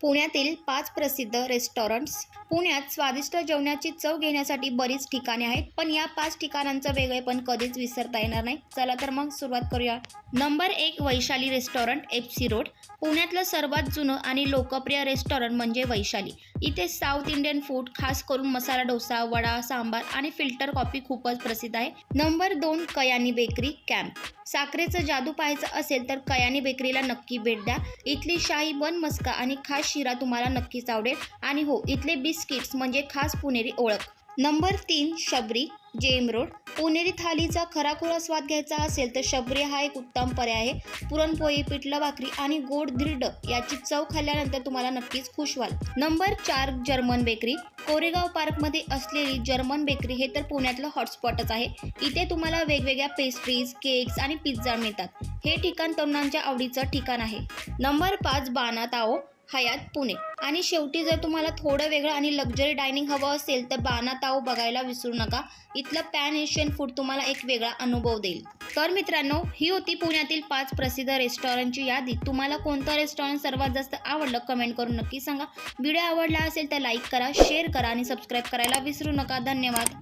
पुण्यातील पाच प्रसिद्ध रेस्टॉरंट्स पुण्यात स्वादिष्ट जेवणाची चव घेण्यासाठी बरीच ठिकाणे आहेत पण या पाच ठिकाणांचं वेगळेपण कधीच विसरता येणार नाही. चला तर मग सुरुवात करूया. नंबर एक Vaishali restaurant F C road पुण्यातलं सर्वात जुनं आणि लोकप्रिय रेस्टॉरंट म्हणजे वैशाली. इथे साऊथ इंडियन फूड खास करून मसाला डोसा वडा सांबार आणि फिल्टर कॉफी खूपच प्रसिद्ध आहे. नंबर दोन कयानी बेकरी कॅम्प साखरेचं जादू पाहायचं असेल तर कयानी बेकरीला नक्की भेट द्या. इथली शाही बन मस्का आणि खास शिरा तुम्हाला नक्कीच आवडेल. आणि हो इथले बिस्किट्स म्हणजे खास पुणेरी ओळख. नंबर तीन शबरी जेम रोड. पुणेरी थालीचा खराखुरा स्वाद घ्यायचा असेल तर शबरी हा एक उत्तम पर्याय आहे. पुरणपोळी पिठलं भाकरी आणि गोड धिरड याची चव खाल्ल्यानंतर तुम्हाला नक्कीच खुश व्हाल. नंबर चार जर्मन बेकरी. कोरेगाव पार्कमध्ये असलेली जर्मन बेकरी हे तर पुण्यातलं हॉटस्पॉटच आहे. इथे तुम्हाला वेगवेगळ्या पेस्ट्रीज केक्स आणि पिझ्झा मिळतात. हे ठिकाण तरुणांच्या आवडीचं ठिकाण आहे. नंबर पाच बाना ताओ. हयात पुणे. आणि शेवटी जर तुम्हाला थोडं वेगळं आणि लक्झरी डायनिंग हवं असेल तर बाना ताऊ बघायला विसरू नका. इथलं पॅन एशियन फूड तुम्हाला एक वेगळा अनुभव देईल. तर मित्रांनो ही होती पुण्यातील पाच प्रसिद्ध रेस्टॉरंटची यादी. तुम्हाला कोणतं रेस्टॉरंट सर्वात जास्त आवडलं कमेंट करून नक्की सांगा. व्हिडिओ आवडला असेल तर लाईक करा शेअर करा आणि सबस्क्राईब करायला विसरू नका. धन्यवाद.